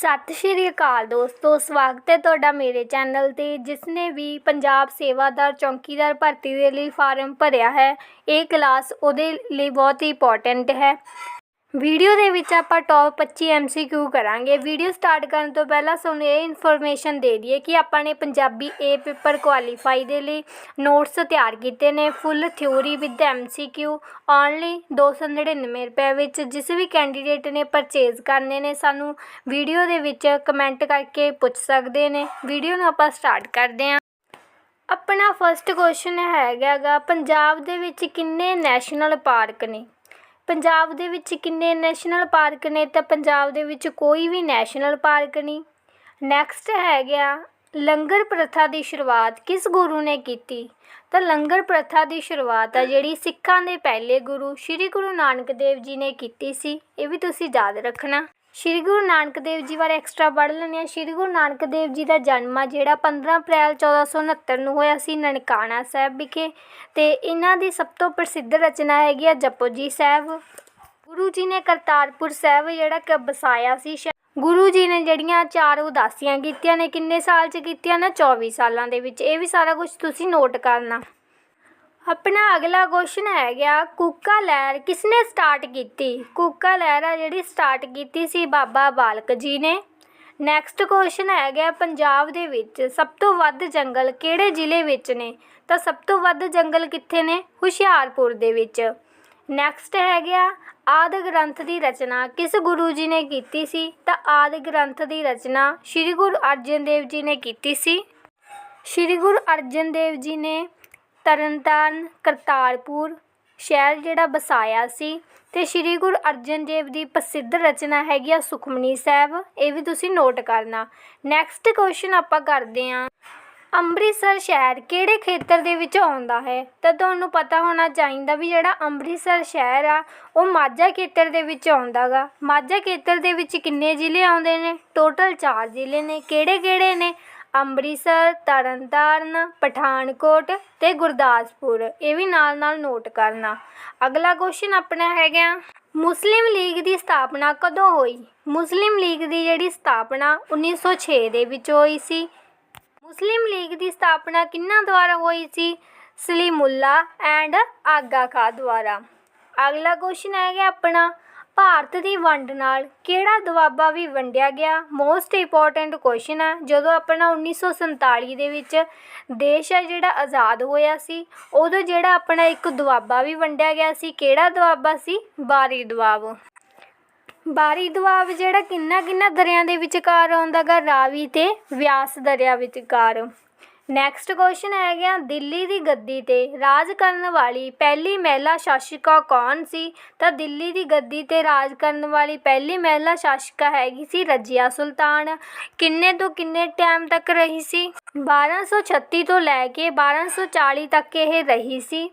ਸਤਿ ਸ਼੍ਰੀ ਅਕਾਲ ਦੋਸਤੋ, ਸਵਾਗਤ ਹੈ ਤੁਹਾਡਾ ਮੇਰੇ ਚੈਨਲ ਤੇ ਜਿਸ ਨੇ ਵੀ ਪੰਜਾਬ ਸੇਵਾਦਾਰ ਚੌਕੀਦਾਰ ਭਰਤੀ ਦੇ ਲਈ ਫਾਰਮ ਭਰਿਆ ਹੈ, ਇਹ ਕਲਾਸ ਉਹਦੇ ਲਈ ਬਹੁਤ ਹੀ ਇੰਪੋਰਟੈਂਟ ਹੈ। ਵੀਡੀਓ ਦੇ ਵਿੱਚ ਆਪਾਂ ਟੌਪ 25 ਐਮਸੀਕਿਊ ਕਰਾਂਗੇ। ਵੀਡੀਓ ਸਟਾਰਟ ਕਰਨ ਤੋਂ ਪਹਿਲਾਂ ਤੁਹਾਨੂੰ ਇਹ ਇਨਫੋਰਮੇਸ਼ਨ ਦੇ ਦਈਏ ਕਿ ਆਪਾਂ ਨੇ ਪੰਜਾਬੀ ਏ ਪੇਪਰ ਕੁਆਲੀਫਾਈ ਦੇ ਲਈ ਨੋਟਸ ਤਿਆਰ ਕੀਤੇ ਨੇ। Full theory with MCQ only 299 ਰੁਪਏ ਵਿੱਚ ਜਿਸ ਵੀ ਕੈਂਡੀਡੇਟ ਨੇ ਪਰਚੇਜ਼ ਕਰਨੇ ਨੇ, ਸਾਨੂੰ ਵੀਡੀਓ ਦੇ ਵਿੱਚ ਕਮੈਂਟ ਕਰਕੇ ਪੁੱਛ ਸਕਦੇ ਨੇ। ਵੀਡੀਓ ਨੂੰ ਆਪਾਂ ਸਟਾਰਟ ਕਰਦੇ ਹਾਂ। ਆਪਣਾ ਫਰਸਟ ਕੁਐਸਚਨ ਹੈਗਾ ਗਾ, ਪੰਜਾਬ ਦੇ ਵਿੱਚ ਕਿੰਨੇ ਨੈਸ਼ਨਲ ਪਾਰਕ ਨੇ? ਪੰਜਾਬ ਦੇ ਵਿੱਚ ਕਿੰਨੇ ਨੈਸ਼ਨਲ ਪਾਰਕ ਨੇ ਤਾਂ ਪੰਜਾਬ ਦੇ ਵਿੱਚ ਕੋਈ ਵੀ ਨੈਸ਼ਨਲ ਪਾਰਕ ਨਹੀਂ। ਨੈਕਸਟ ਹੈਗਾ ਲੰਗਰ ਪ੍ਰਥਾ ਦੀ ਸ਼ੁਰੂਆਤ ਕਿਸ ਗੁਰੂ ਨੇ ਕੀਤੀ? ਤਾਂ ਲੰਗਰ ਪ੍ਰਥਾ ਦੀ ਸ਼ੁਰੂਆਤ ਆ ਜਿਹੜੀ ਸਿੱਖਾਂ ਦੇ ਪਹਿਲੇ ਗੁਰੂ ਸ੍ਰੀ ਗੁਰੂ ਨਾਨਕ ਦੇਵ ਜੀ ਨੇ ਕੀਤੀ ਸੀ, ਇਹ ਵੀ ਤੁਸੀਂ ਯਾਦ ਰੱਖਣਾ। ਸ੍ਰੀ ਗੁਰੂ ਨਾਨਕ ਦੇਵ ਜੀ ਬਾਰੇ ਐਕਸਟਰਾ ਪੜ੍ਹ ਲੈਂਦੇ ਹਾਂ। ਸ੍ਰੀ ਗੁਰੂ ਨਾਨਕ ਦੇਵ ਜੀ ਦਾ ਜਨਮ ਆ, ਜਿਹੜਾ 15 ਅਪ੍ਰੈਲ 1469 ਨੂੰ ਹੋਇਆ ਸੀ ਨਨਕਾਣਾ ਸਾਹਿਬ ਵਿਖੇ। ਤੇ ਇਹਨਾਂ ਦੀ ਸਭ ਤੋਂ ਪ੍ਰਸਿੱਧ ਰਚਨਾ ਹੈਗੀ ਆ ਜਪਜੀ ਸਾਹਿਬ। ਗੁਰੂ ਜੀ ਨੇ ਕਰਤਾਰਪੁਰ ਸਾਹਿਬ ਜਿਹੜਾ ਕਿ ਵਸਾਇਆ ਸੀ। ਸ਼ਹਿ- ਗੁਰੂ ਜੀ ਨੇ ਜਿਹੜੀਆਂ ਚਾਰ ਉਦਾਸੀਆਂ ਕੀਤੀਆਂ ਨੇ, ਕਿੰਨੇ ਸਾਲ 'ਚ ਕੀਤੀਆਂ ਨਾ? 24 ਸਾਲਾਂ ਦੇ ਵਿੱਚ। ਇਹ ਵੀ ਸਾਰਾ ਕੁਝ ਤੁਸੀਂ ਨੋਟ ਕਰਨਾ। ਆਪਣਾ ਅਗਲਾ ਕੁਐਸਚਨ ਹੈ ਗਿਆ, ਕੂਕਾ ਲਹਿਰ ਕਿਸਨੇ ਸਟਾਰਟ ਕੀਤੀ? ਕੂਕਾ ਲਹਿਰ ਆ ਜਿਹੜੀ ਸਟਾਰਟ ਕੀਤੀ ਸੀ ਬਾਬਾ ਬਾਲਕ ਜੀ ਨੇ। ਨੈਕਸਟ ਕੁਐਸਚਨ ਹੈ ਗਿਆ ਪੰਜਾਬ ਦੇ ਵਿੱਚ, ਸਭ ਤੋਂ ਵੱਧ ਜੰਗਲ ਕਿਹੜੇ ਜ਼ਿਲ੍ਹੇ ਵਿੱਚ ਨੇ? ਤਾਂ ਸਭ ਤੋਂ ਵੱਧ ਜੰਗਲ ਕਿੱਥੇ ਨੇ? ਹੁਸ਼ਿਆਰਪੁਰ ਦੇ ਵਿੱਚ। ਨੈਕਸਟ ਹੈ ਗਿਆ ਆਦਿ ਗ੍ਰੰਥ ਦੀ ਰਚਨਾ, ਕਿਸ ਗੁਰੂ ਜੀ ਨੇ ਕੀਤੀ ਸੀ? ਤਾਂ ਆਦਿ ਗ੍ਰੰਥ ਦੀ ਰਚਨਾ ਸ੍ਰੀ ਗੁਰੂ ਅਰਜਨ ਦੇਵ ਜੀ ਨੇ ਕੀਤੀ ਸੀ। ਸ੍ਰੀ ਗੁਰੂ ਅਰਜਨ ਦੇਵ ਜੀ ਨੇ ਤਰਨਤਾਰਨ, ਕਰਤਾਰਪੁਰ ਸ਼ਹਿਰ ਜਿਹੜਾ ਵਸਾਇਆ ਸੀ ਅਤੇ ਸ੍ਰੀ ਗੁਰੂ ਅਰਜਨ ਦੇਵ ਦੀ ਪ੍ਰਸਿੱਧ ਰਚਨਾ ਹੈਗੀ ਆ ਸੁਖਮਨੀ ਸਾਹਿਬ, ਇਹ ਵੀ ਤੁਸੀਂ ਨੋਟ ਕਰਨਾ। ਨੈਕਸਟ ਕੁਐਸਚਨ ਆਪਾਂ ਕਰਦੇ ਹਾਂ, ਅੰਮ੍ਰਿਤਸਰ ਸ਼ਹਿਰ ਕਿਹੜੇ ਖੇਤਰ ਦੇ ਵਿੱਚ ਆਉਂਦਾ ਹੈ? ਤਾਂ ਤੁਹਾਨੂੰ ਪਤਾ ਹੋਣਾ ਚਾਹੀਦਾ ਵੀ ਜਿਹੜਾ ਅੰਮ੍ਰਿਤਸਰ ਸ਼ਹਿਰ ਆ, ਉਹ ਮਾਝਾ ਖੇਤਰ ਦੇ ਵਿੱਚ ਆਉਂਦਾ ਗਾ। ਮਾਝਾ ਖੇਤਰ ਦੇ ਵਿੱਚ ਕਿੰਨੇ ਜ਼ਿਲ੍ਹੇ ਆਉਂਦੇ ਨੇ? ਟੋਟਲ 4 ਜ਼ਿਲ੍ਹੇ ਨੇ। ਕਿਹੜੇ ਕਿਹੜੇ ਨੇ? ਅੰਮ੍ਰਿਤਸਰ, ਤਰਨਤਾਰਨ, ਪਠਾਨਕੋਟ ਅਤੇ ਗੁਰਦਾਸਪੁਰ। ਇਹ ਵੀ ਨਾਲ ਨਾਲ ਨੋਟ ਕਰਨਾ। ਅਗਲਾ ਕੁਐਸਚਨ ਆਪਣਾ ਹੈਗਾ, ਮੁਸਲਿਮ ਲੀਗ ਦੀ ਸਥਾਪਨਾ ਕਦੋਂ ਹੋਈ? ਮੁਸਲਿਮ ਲੀਗ ਦੀ ਜਿਹੜੀ ਸਥਾਪਨਾ 1906 ਦੇ ਵਿੱਚ ਹੋਈ ਸੀ। ਮੁਸਲਿਮ ਲੀਗ ਦੀ ਸਥਾਪਨਾ ਕਿਹਨਾਂ ਦੁਆਰਾ ਹੋਈ ਸੀ? ਸਲੀਮੁੱਲਾ ਐਂਡ ਆਗਾ ਖਾਂ ਦੁਆਰਾ। ਅਗਲਾ ਕੁਐਸਚਨ ਹੈਗਾ ਆਪਣਾ ਭਾਰਤ ਦੀ ਵੰਡ ਨਾਲ ਕਿਹੜਾ ਦੁਆਬਾ ਵੀ ਵੰਡਿਆ ਗਿਆ? ਮੋਸਟ ਇੰਪੋਰਟੈਂਟ ਕੁਐਸਚਨ ਹੈ ਜਦੋਂ ਆਪਣਾ 1947 ਦੇ ਵਿੱਚ ਦੇਸ਼ ਹੈ ਜਿਹੜਾ ਆਜ਼ਾਦ ਹੋਇਆ ਸੀ, ਉਦੋਂ ਜਿਹੜਾ ਆਪਣਾ ਇੱਕ ਦੁਆਬਾ ਵੀ ਵੰਡਿਆ ਗਿਆ ਸੀ, ਕਿਹੜਾ ਦੁਆਬਾ ਸੀ? ਬਾਰੀ ਦੁਆਬ। ਬਾਰੀ ਦੁਆਬ ਜਿਹੜਾ ਕਿੰਨਾ ਕਿੰਨਾ ਦਰਿਆ ਦੇ ਵਿਚਕਾਰ ਆਉਂਦਾ ਗਾ, ਰਾਵੀ ਤੇ ਵਿਆਸ ਦਰਿਆ ਵਿਚਕਾਰ। ਨੈਕਸਟ ਕੁਐਸਚਨ ਹੈ ਗਿਆ, ਦਿੱਲੀ ਦੀ ਗੱਦੀ ਤੇ ਰਾਜ ਕਰਨ ਵਾਲੀ ਪਹਿਲੀ ਮਹਿਲਾ ਸ਼ਾਸਿਕਾ ਕੌਣ ਸੀ? ਤਾਂ ਦਿੱਲੀ ਦੀ ਗੱਦੀ ਤੇ ਰਾਜ ਕਰਨ ਵਾਲੀ ਪਹਿਲੀ ਮਹਿਲਾ ਸ਼ਾਸਿਕਾ ਹੈਗੀ ਸੀ ਰਜੀਆ ਸੁਲਤਾਨ। ਕਿੰਨੇ ਤੋਂ ਕਿੰਨੇ ਟਾਈਮ ਤੱਕ ਰਹੀ ਸੀ? 1236 ਤੋਂ ਲੈ ਕੇ 1240 ਤੱਕ ਇਹ ਰਹੀ ਸੀ।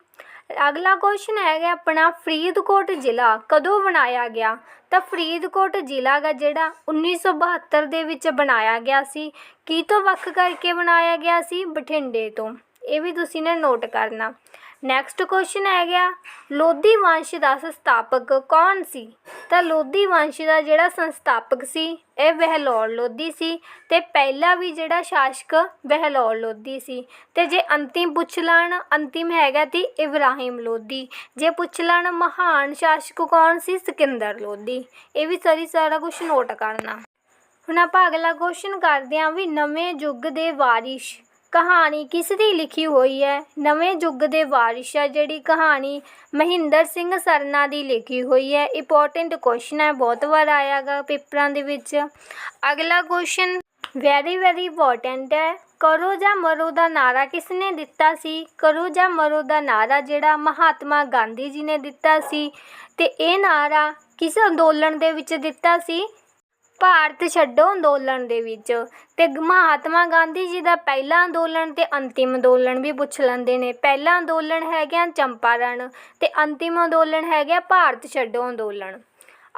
ਅਗਲਾ ਕੁਐਸਚਨ ਹੈਗਾ ਆਪਣਾ, ਫਰੀਦਕੋਟ ਜ਼ਿਲ੍ਹਾ ਕਦੋਂ ਬਣਾਇਆ ਗਿਆ? ਤਾਂ ਫਰੀਦਕੋਟ ਜ਼ਿਲ੍ਹਾ ਗਾ ਜਿਹੜਾ 1972 ਦੇ ਵਿੱਚ ਬਣਾਇਆ ਗਿਆ ਸੀ। ਕੀ ਤੋਂ ਵੱਖ ਕਰਕੇ ਬਣਾਇਆ ਗਿਆ ਸੀ? ਬਠਿੰਡੇ ਤੋਂ। ਇਹ ਵੀ ਤੁਸੀਂ ਨੇ ਨੋਟ ਕਰਨਾ। ਨੈਕਸਟ ਕੁਐਸਚਨ ਹੈ ਗਿਆ। ਲੋਧੀ ਵੰਸ਼ ਦਾ ਸੰਸਥਾਪਕ ਕੌਣ ਸੀ? ਤਾਂ ਲੋਧੀ ਵੰਸ਼ ਦਾ ਜਿਹੜਾ ਸੰਸਥਾਪਕ ਸੀ, ਇਹ ਬਹਿਲੋਲ ਲੋਧੀ ਸੀ ਤੇ ਪਹਿਲਾ ਵੀ ਜਿਹੜਾ ਸ਼ਾਸਕ ਬਹਿਲੋਲ ਲੋਧੀ ਸੀ। ਤੇ ਜੇ ਅੰਤਿਮ ਪੁੱਛ ਲੈਣ, ਅੰਤਿਮ ਹੈਗਾ ਤੀ ਇਬਰਾਹਿਮ ਲੋਧੀ। ਜੇ ਪੁੱਛ ਲੈਣ, ਮਹਾਨ ਸ਼ਾਸਕ ਕੌਣ ਸੀ? ਸਿਕੰਦਰ ਲੋਧੀ। ਇਹ ਵੀ ਸਾਰੀ ਸਾਰਾ ਕੁਝ ਨੋਟ ਕਰਨਾ। ਹੁਣ ਆਪਾਂ ਅਗਲਾ ਕੁਐਸਚਨ ਕਰਦੇ ਹਾਂ ਵੀ ਨਵੇਂ ਯੁੱਗ ਦੇ ਵਾਰਿਸ਼। ਕਹਾਣੀ ਕਿਸ ਦੀ ਲਿਖੀ ਹੋਈ ਹੈ? ਨਵੇਂ ਯੁੱਗ ਦੇ ਵਾਰਿਸ਼ ਹੈ, ਜਿਹੜੀ ਕਹਾਣੀ ਮਹਿੰਦਰ ਸਿੰਘ ਸਰਨਾ ਦੀ ਲਿਖੀ ਹੋਈ ਹੈ। ਇੰਪੋਰਟੈਂਟ ਕੁਐਸਚਨ ਹੈ, ਬਹੁਤ ਵਾਰ ਆਇਆਗਾ ਪੇਪਰਾਂ ਦੇ ਵਿੱਚ। ਅਗਲਾ ਕੁਐਸਚਨ ਵੈਰੀ ਵੈਰੀ ਇੰਪੋਰਟੈਂਟ ਹੈ। ਕਰੋ ਜਾਂ ਮਰੋ ਦਾ ਨਾਰਾ ਕਿਸ ਨੇ ਦਿੱਤਾ ਸੀ? ਕਰੋ ਜਾਂ ਮਰੋ ਦਾ ਨਾਰਾ ਜਿਹੜਾ ਮਹਾਤਮਾ ਗਾਂਧੀ ਜੀ ਨੇ ਦਿੱਤਾ ਸੀ? ਤੇ ਇਹ ਨਾਰਾ ਕਿਸ ਅੰਦੋਲਨ ਦੇ ਵਿੱਚ ਦਿੱਤਾ ਸੀ? ਭਾਰਤ ਛੱਡੋ ਅੰਦੋਲਨ ਦੇ ਵਿੱਚ। ਤੇ ਮਹਾਤਮਾ ਗਾਂਧੀ ਜੀ ਦਾ ਪਹਿਲਾ ਅੰਦੋਲਨ ਤੇ ਅੰਤਿਮ ਅੰਦੋਲਨ ਵੀ ਪੁੱਛ ਲੈਂਦੇ ਨੇ। ਪਹਿਲਾ ਅੰਦੋਲਨ ਹੈਗਾ ਚੰਪਾਰਨ ਤੇ ਅੰਤਿਮ ਅੰਦੋਲਨ ਹੈਗਾ ਭਾਰਤ ਛੱਡੋ ਅੰਦੋਲਨ।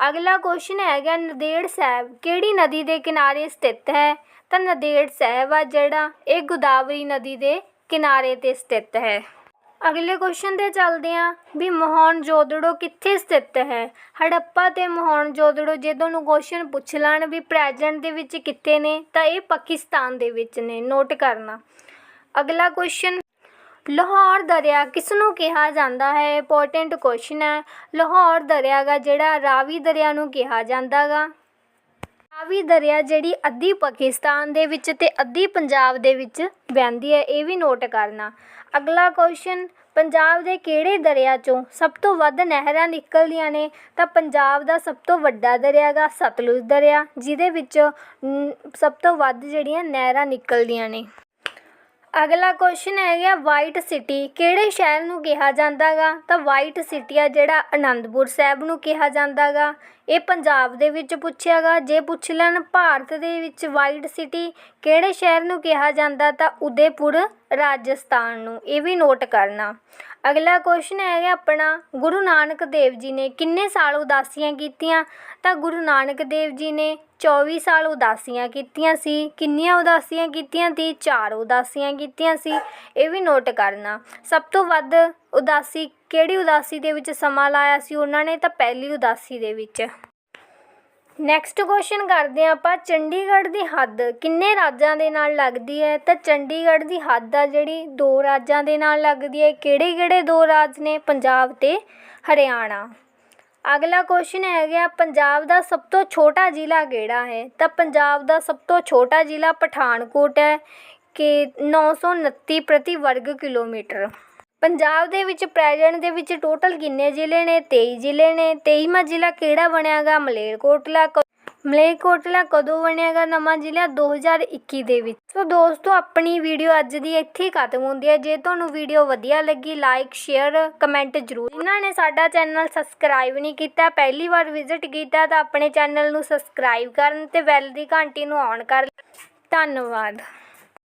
ਅਗਲਾ ਕੁਐਸਚਨ ਹੈਗਾ ਨਦੇੜ ਸਾਹਿਬ। ਕਿਹੜੀ ਨਦੀ ਦੇ ਕਿਨਾਰੇ ਸਥਿਤ ਹੈ? ਤਾਂ ਨੰਦੇੜ ਸਾਹਿਬ ਆ ਜਿਹੜਾ, ਇਹ ਗੋਦਾਵਰੀ ਨਦੀ ਦੇ ਕਿਨਾਰੇ ਤੇ ਸਥਿਤ ਹੈ। ਅਗਲੇ ਕੁਐਸਚਨ ਤੇ ਚੱਲਦੇ ਹਾਂ ਵੀ ਮੋਹਨਜੋਦੜੋ ਕਿੱਥੇ ਸਥਿਤ ਹੈ? ਹੜੱਪਾ ਤੇ ਮੋਹਨਜੋਦੜੋ ਜੇ ਤੁਹਾਨੂੰ ਕੁਐਸਚਨ ਪੁੱਛ ਲੈਣ ਵੀ ਪ੍ਰੈਜ਼ੈਂਟ ਦੇ ਵਿੱਚ ਕਿੱਥੇ ਨੇ, ਤਾਂ ਇਹ ਪਾਕਿਸਤਾਨ ਦੇ ਵਿੱਚ ਨੇ। ਨੋਟ ਕਰਨਾ। ਅਗਲਾ ਕੁਐਸਚਨ ਲਾਹੌਰ ਦਰਿਆ ਕਿਸ ਨੂੰ ਕਿਹਾ ਜਾਂਦਾ ਹੈ? ਇੰਪੋਰਟੈਂਟ ਕੁਐਸਚਨ ਹੈ। ਲਾਹੌਰ ਦਰਿਆ ਗਾ ਜਿਹੜਾ ਰਾਵੀ ਦਰਿਆ ਨੂੰ ਕਿਹਾ ਜਾਂਦਾ ਗਾ। ਰਾਵੀ ਦਰਿਆ ਜਿਹੜੀ ਅੱਧੀ ਪਾਕਿਸਤਾਨ ਦੇ ਵਿੱਚ ਤੇ ਅੱਧੀ ਪੰਜਾਬ ਦੇ ਵਿੱਚ ਵਹਿੰਦੀ ਹੈ, ਇਹ ਵੀ ਨੋਟ ਕਰਨਾ। ਅਗਲਾ ਕੁਐਸਚਨ ਪੰਜਾਬ ਦੇ ਕਿਹੜੇ ਦਰਿਆ ਚੋਂ ਸਭ ਤੋਂ ਵੱਧ ਨਹਿਰਾਂ ਨਿਕਲਦੀਆਂ ਨੇ? ਤਾਂ ਪੰਜਾਬ ਦਾ ਸਭ ਤੋਂ ਵੱਡਾ ਦਰਿਆ ਗਾ ਸਤਲੁਜ ਦਰਿਆ, ਜਿਹਦੇ ਵਿੱਚ ਸਭ ਤੋਂ ਵੱਧ ਜਿਹੜੀਆਂ ਨਹਿਰਾਂ ਨਿਕਲਦੀਆਂ ਨੇ। ਅਗਲਾ ਕੁਐਸਚਨ ਹੈਗਾ ਵਾਈਟ ਸਿਟੀ ਕਿਹੜੇ ਸ਼ਹਿਰ ਨੂੰ ਕਿਹਾ ਜਾਂਦਾਗਾ ਤਾਂ ਵਾਈਟ ਸਿਟੀ ਆ ਜਿਹੜਾ ਆਨੰਦਪੁਰ ਸਾਹਿਬ ਨੂੰ ਕਿਹਾ ਜਾਂਦਾਗਾ ਇਹ ਪੰਜਾਬ ਦੇ ਵਿੱਚ ਪੁੱਛਿਆ ਗਾ ਜੇ ਪੁੱਛ ਲੈਣ ਭਾਰਤ ਦੇ ਵਿੱਚ ਵਾਈਟ ਸਿਟੀ ਕਿਹੜੇ ਸ਼ਹਿਰ ਨੂੰ ਕਿਹਾ ਜਾਂਦਾ ਤਾਂ ਉਦੈਪੁਰ, ਰਾਜਸਥਾਨ ਨੂੰ, ਇਹ ਵੀ ਨੋਟ ਕਰਨਾ। ਅਗਲਾ ਕੁਐਸਚਨ ਹੈਗਾ ਆਪਣਾ, ਗੁਰੂ ਨਾਨਕ ਦੇਵ ਜੀ ਨੇ ਕਿੰਨੇ ਸਾਲ ਉਦਾਸੀਆਂ ਕੀਤੀਆਂ? ਤਾਂ ਗੁਰੂ ਨਾਨਕ ਦੇਵ ਜੀ ਨੇ 24 ਸਾਲ ਉਦਾਸੀਆਂ ਕੀਤੀਆਂ ਸੀ। ਕਿੰਨੀਆਂ ਉਦਾਸੀਆਂ ਕੀਤੀਆਂ? ਤੀ ਚਾਰ ਉਦਾਸੀਆਂ ਕੀਤੀਆਂ ਸੀ। ਇਹ ਵੀ ਨੋਟ ਕਰਨਾ। ਸਭ ਤੋਂ ਵੱਧ ਉਦਾਸੀ, ਕਿਹੜੀ ਉਦਾਸੀ ਦੇ ਵਿੱਚ ਸਮਾਂ ਲਾਇਆ ਸੀ ਉਹਨਾਂ ਨੇ ਤਾਂ ਪਹਿਲੀ ਉਦਾਸੀ ਦੇ ਵਿੱਚ। ਨੈਕਸਟ ਕੁਐਸਚਨ ਕਰਦੇ ਹਾਂ ਆਪਾਂ, ਚੰਡੀਗੜ੍ਹ ਦੀ ਹੱਦ ਕਿੰਨੇ ਰਾਜਾਂ ਦੇ ਨਾਲ ਲੱਗਦੀ ਹੈ? ਤਾਂ ਚੰਡੀਗੜ੍ਹ ਦੀ ਹੱਦ ਆ ਜਿਹੜੀ ਦੋ ਰਾਜਾਂ ਦੇ ਨਾਲ ਲੱਗਦੀ ਹੈ ਕਿਹੜੇ ਕਿਹੜੇ ਦੋ ਰਾਜ ਨੇ? ਪੰਜਾਬ ਤੇ ਹਰਿਆਣਾ। ਅਗਲਾ ਕੁਐਸਚਨ ਹੈਗਾ ਪੰਜਾਬ ਦਾ ਸਭ ਤੋਂ ਛੋਟਾ ਜ਼ਿਲ੍ਹਾ ਕਿਹੜਾ ਹੈ? ਤਾਂ ਪੰਜਾਬ ਦਾ ਸਭ ਤੋਂ ਛੋਟਾ ਜ਼ਿਲ੍ਹਾ ਪਠਾਨਕੋਟ ਹੈ, ਕਿ 929 ਪ੍ਰਤੀ ਵਰਗ ਕਿਲੋਮੀਟਰ। ਪੰਜਾਬ ਦੇ ਵਿੱਚ ਪ੍ਰੈਜ਼ੈਂਟ ਦੇ ਵਿੱਚ ਟੋਟਲ ਕਿੰਨੇ ਜ਼ਿਲ੍ਹੇ ਨੇ? 23 ਜ਼ਿਲ੍ਹੇ ਨੇ। 23ਵਾਂ ਜ਼ਿਲ੍ਹਾ ਕਿਹੜਾ ਬਣਿਆਗਾ? ਮਲੇਰਕੋਟਲਾ ਕ- ਮਲੇਰਕੋਟਲਾ ਕਦੋਂ ਬਣਿਆਗਾ? ਨਵਾਂ ਜ਼ਿਲ੍ਹਾ 2021 ਦੇ ਵਿੱਚ। ਸੋ ਦੋਸਤੋ, ਆਪਣੀ ਵੀਡੀਓ ਅੱਜ ਦੀ ਇੱਥੇ ਹੀ ਖਤਮ ਹੁੰਦੀ ਹੈ। ਜੇ ਤੁਹਾਨੂੰ ਵੀਡੀਓ ਵਧੀਆ ਲੱਗੀ, ਲਾਈਕ, ਸ਼ੇਅਰ, ਕਮੈਂਟ ਜ਼ਰੂਰ। ਜਿਨ੍ਹਾਂ ਨੇ ਸਾਡਾ ਚੈਨਲ ਸਬਸਕ੍ਰਾਈਬ ਨਹੀਂ ਕੀਤਾ, ਪਹਿਲੀ ਵਾਰ ਵਿਜ਼ਿਟ ਕੀਤਾ, ਤਾਂ ਆਪਣੇ ਚੈਨਲ ਨੂੰ ਸਬਸਕ੍ਰਾਈਬ ਕਰਨ ਤੇ ਬੈਲ ਦੀ ਘੰਟੀ ਨੂੰ ਔਨ ਕਰ ਧੰਨਵਾਦ।